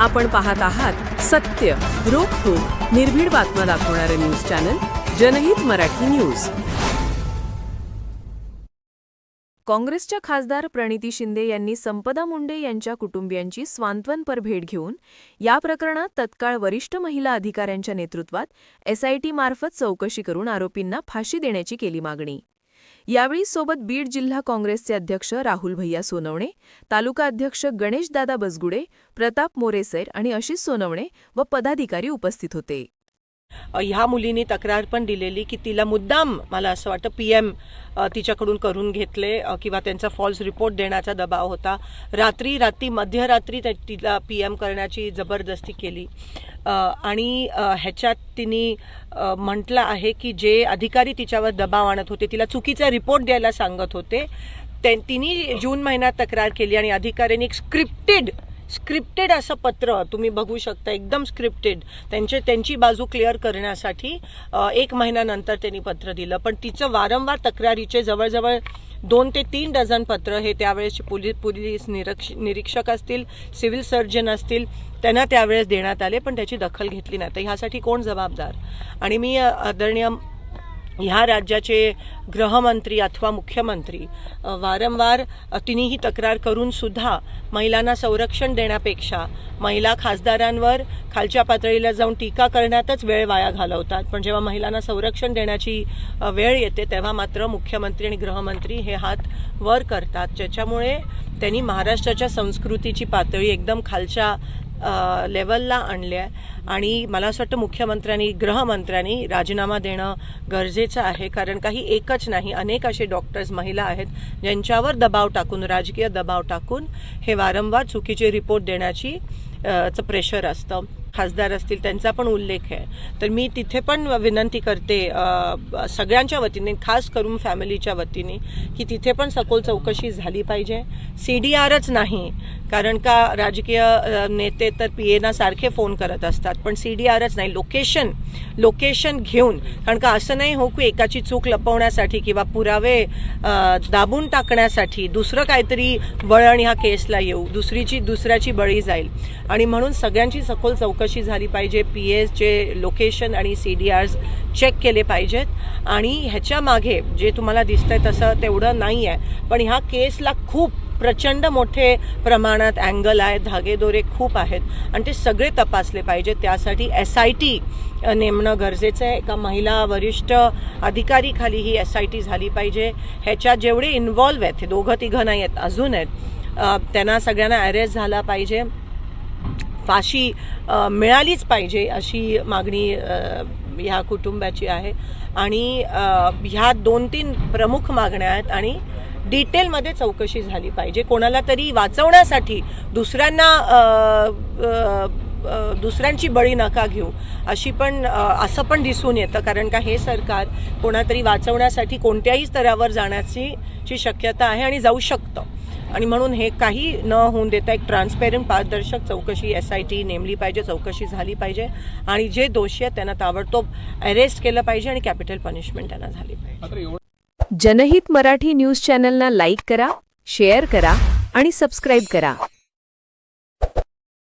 आपण पाहत आहात सत्य रोखोक निर्भीड बातम्या दाखवणारे न्यूज चॅनल जनहित मराठी न्यूज. काँग्रेसच्या खासदार प्रणिती शिंदे यांनी संपदा मुंडे यांच्या कुटुंबियांची स्वांतवनपर भेट घेऊन या प्रकरणात तत्काळ वरिष्ठ महिला अधिकाऱ्यांच्या नेतृत्वात एसआयटी मार्फत चौकशी करून आरोपींना फाशी देण्याची केली मागणी. यावेळी सोबत बीड जिल्हा काँग्रेसचे अध्यक्ष राहुल भैया सोनवणे तालुका अध्यक्ष गणेशदादा बसगुडे प्रताप मोरेसैर आणि आशिष सोनवणे व पदाधिकारी उपस्थित होते. ह्या मुलीने तक्रार पण दिलेली की तिला मुद्दाम मला असं वाटतं पी एम तिच्याकडून करून घेतले किंवा त्यांचा फॉल्स रिपोर्ट देण्याचा दबाव होता. रात्री रात्री मध्यरात्री त्या- तिला पी एम करण्याची जबरदस्ती केली. आणि ह्याच्यात तिने म्हटलं आहे की जे अधिकारी तिच्यावर दबाव आणत होते तिला चुकीचा रिपोर्ट द्यायला सांगत होते ते तिने जून महिन्यात तक्रार केली आणि अधिकाऱ्यांनी एक स्क्रिप्टेड स्क्रिप्टेड असं पत्र तुम्ही बघू शकता एकदम स्क्रिप्टेड त्यांचे त्यांची बाजू क्लिअर करण्यासाठी एक महिन्यानंतर त्यांनी पत्र दिलं. पण तिचं वारंवार तक्रारीचे जवळजवळ दोन ते तीन डझन पत्र हे त्यावेळेसचे पोलीस पोलीस निरक्ष निरीक्षक असतील सिव्हिल सर्जन असतील त्यांना त्यावेळेस देण्यात आले पण त्याची दखल घेतली नाही. तर ह्यासाठी कोण जबाबदार? आणि मी आदरणीय ह्या राज्याचे गृहमंत्री अथवा मुख्यमंत्री वारंवार तिन्ही तक्रार करून सुद्धा महिलांना संरक्षण देण्यापेक्षा महिला खासदारांवर खालच्या पातळीला जाऊन टीका करण्यातच वेळ वाया घालवतात. पण जेव्हा महिलांना संरक्षण देण्याची वेळ येते तेव्हा मात्र मुख्यमंत्री आणि गृहमंत्री हे हात वर करतात. ज्याच्यामुळे त्यांनी महाराष्ट्राच्या संस्कृतीची पातळी एकदम खालच्या लेवलला लेवलला आहे. आणि मला असं वाटतं मुख्यमंत्र्यांनी गृहमंत्र्यांनी राजीनामा देणं गरजेचं आहे. कारण काही एकच नाही अनेक असे डॉक्टर्स महिला आहेत ज्यांच्यावर दबाव टाकून राजकीय दबाव टाकून हे वारंवार चुकीचे रिपोर्ट देण्याची चं प्रेशर असतं. खासदार असतील त्यांचा पण उल्लेख आहे. तर मी तिथे पण विनंती करते सगळ्यांच्या वतीने खास करून फॅमिलीच्या वतीने की तिथे पण सखोल चौकशी झाली पाहिजे. सी डी आरच नाही कारण का राजकीय नेते तर पी एना सारखे फोन करत असतात पण सी डी आरच नाही. लोकेशन लोकेशन घेऊन कारण का असं नाही हो की एकाची चूक लपवण्यासाठी किंवा पुरावे दाबून टाकण्यासाठी दुसरं काहीतरी वळण ह्या केसला येऊ दुसरीची दुसऱ्याची बळी जाईल. आणि म्हणून सगळ्यांची सखोल चौकशी झाली पाहिजे पी एसचे लोकेशन आणि सी डी आर्स चेक केले पाहिजेत. आणि ह्याच्या मागे जे तुम्हाला दिसतंय तसं तेवढं नाही आहे पण ह्या केसला खूप प्रचंड मोठे प्रमाणात अँगल आहे धागेदोरे खूप आहेत. आणि ते सगळे तपासले पाहिजेत त्यासाठी एस आय टी नेमणं गरजेचं आहे. एका महिला वरिष्ठ अधिकारीखाली ही एस आय टी झाली पाहिजे. ह्याच्यात जेवढे इन्व्हॉल्व आहेत हे दोघं तिघं नाही आहेत अजून आहेत त्यांना सगळ्यांना अरेस्ट झाला पाहिजे. फाशी मिळालीच पाहिजे अशी मागणी ह्या कुटुंबाची आहे. आणि ह्या दोन तीन प्रमुख मागण्या आहेत आणि डिटेलमध्ये चौकशी झाली पाहिजे. कोणाला तरी वाचवण्यासाठी दुसऱ्यांना दुसऱ्यांची बळी नका घेऊ अशी पण असं पण दिसून येतं. कारण का हे सरकार कोणातरी वाचवण्यासाठी कोणत्याही स्तरावर जाण्याची शक्यता आहे आणि जाऊ शकतं. आणि म्हणून हे काही न होऊन देता एक ट्रान्सपेरंट पारदर्शक चौकशी एस आय टी नेमली पाहिजे चौकशी झाली पाहिजे आणि जे दोषी आहेत त्यांना ताबडतोब अरेस्ट केलं पाहिजे आणि कॅपिटल पनिशमेंट त्यांना झाली पाहिजे. जनहित मराठी न्यूज चॅनलना लाईक करा शेअर करा आणि सबस्क्राईब करा.